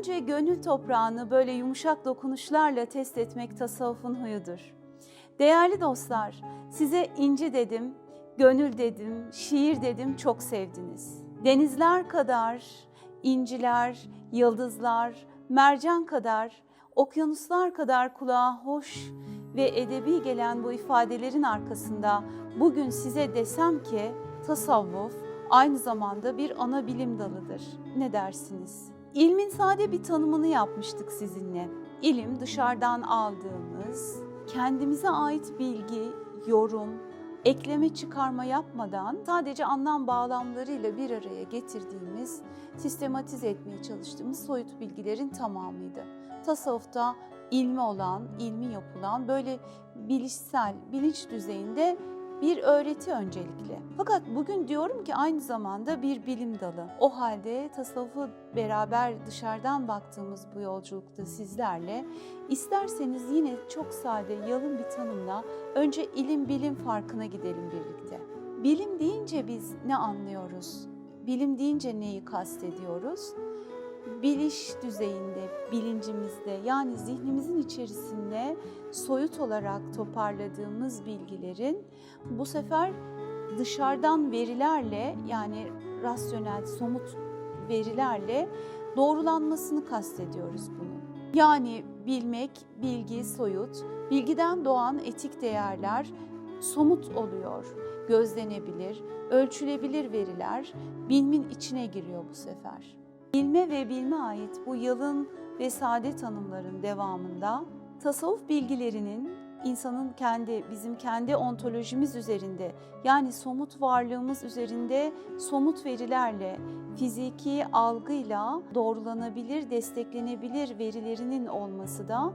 Önce gönül toprağını böyle yumuşak dokunuşlarla test etmek tasavvufun huyudur. Değerli dostlar, size inci dedim, gönül dedim, şiir dedim çok sevdiniz. Denizler kadar, inciler, yıldızlar, mercan kadar, okyanuslar kadar kulağa hoş ve edebi gelen bu ifadelerin arkasında bugün size desem ki tasavvuf aynı zamanda bir ana bilim dalıdır. Ne dersiniz? İlmin sade bir tanımını yapmıştık sizinle. İlim dışarıdan aldığımız, kendimize ait bilgi, yorum, ekleme çıkarma yapmadan sadece anlam bağlamlarıyla bir araya getirdiğimiz, sistematize etmeye çalıştığımız soyut bilgilerin tamamıydı. Tasavvufta ilmi olan, ilmi yapılan böyle bilişsel, bilinç düzeyinde bir öğreti öncelikle. Fakat bugün diyorum ki aynı zamanda bir bilim dalı. O halde tasavvufu beraber dışarıdan baktığımız bu yolculukta sizlerle isterseniz yine çok sade, yalın bir tanımla önce ilim bilim farkına gidelim birlikte. Bilim deyince biz ne anlıyoruz? Bilim deyince neyi kastediyoruz? Biliş düzeyinde, bilincimizde yani zihnimizin içerisinde soyut olarak toparladığımız bilgilerin bu sefer dışarıdan verilerle yani rasyonel, somut verilerle doğrulanmasını kastediyoruz bunu. Yani bilmek, bilgi, soyut, bilgiden doğan etik değerler somut oluyor, gözlenebilir, ölçülebilir veriler bilimin içine giriyor bu sefer. Bilme ve bilme ait bu yalın ve sade tanımların devamında tasavvuf bilgilerinin insanın kendi, bizim kendi ontolojimiz üzerinde yani somut varlığımız üzerinde somut verilerle, fiziki algıyla doğrulanabilir, desteklenebilir verilerinin olması da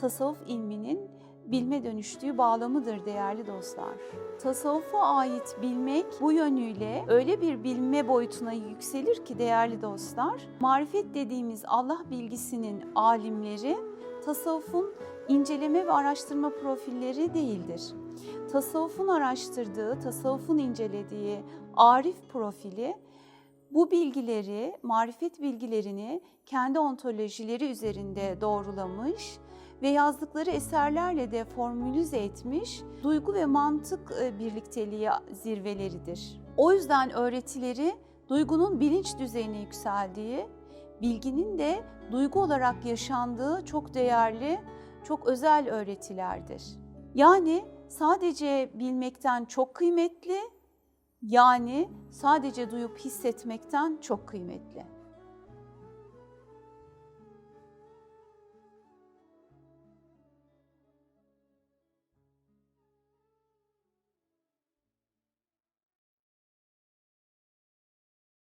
tasavvuf ilminin bilme dönüştüğü bağlamıdır değerli dostlar. Tasavvufa ait bilmek bu yönüyle öyle bir bilme boyutuna yükselir ki değerli dostlar, marifet dediğimiz Allah bilgisinin alimleri tasavvufun inceleme ve araştırma profilleri değildir. Tasavvufun araştırdığı, tasavvufun incelediği arif profili bu bilgileri, marifet bilgilerini kendi ontolojileri üzerinde doğrulamış ve yazdıkları eserlerle de formülize etmiş duygu ve mantık e, birlikteliği zirveleridir. O yüzden öğretileri duygunun bilinç düzeyine yükseldiği, bilginin de duygu olarak yaşandığı çok değerli, çok özel öğretilerdir. Yani sadece bilmekten çok kıymetli, yani sadece duyup hissetmekten çok kıymetli.